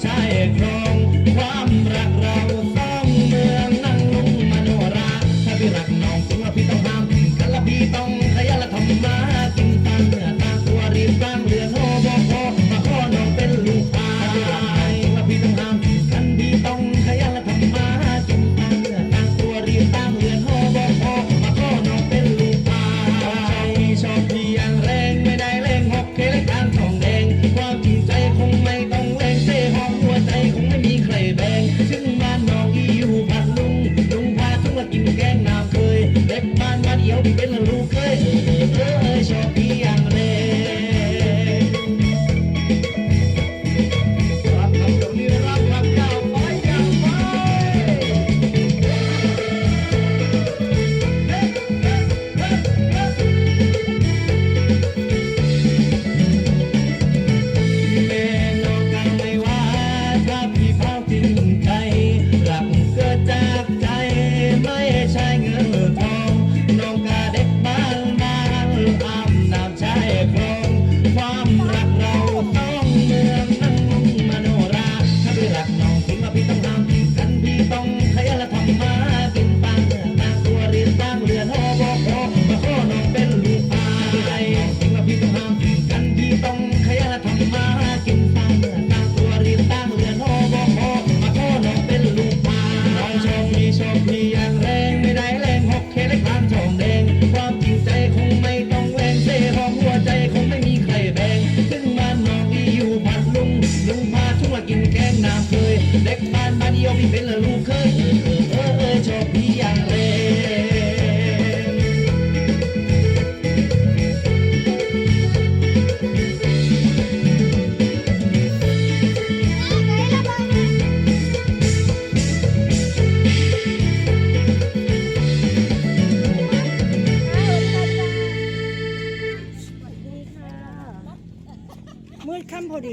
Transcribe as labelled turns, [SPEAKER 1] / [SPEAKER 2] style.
[SPEAKER 1] time. ชมพี่ย่างแรงไม่ได้แรงหกเคเล็กางช่องแดงความจริงใจคงไม่ต้องแรงเซ่ขหัวใจคงไม่มีใครแบงซึ่งบ้านนองที่อยู่พัดลุงลุงพาทุ่งลกินแกงน้ำเคยเด็กบ้านบ้านยวงเป็นละลูกเคยเออเออชอบพี่อย่าง
[SPEAKER 2] company.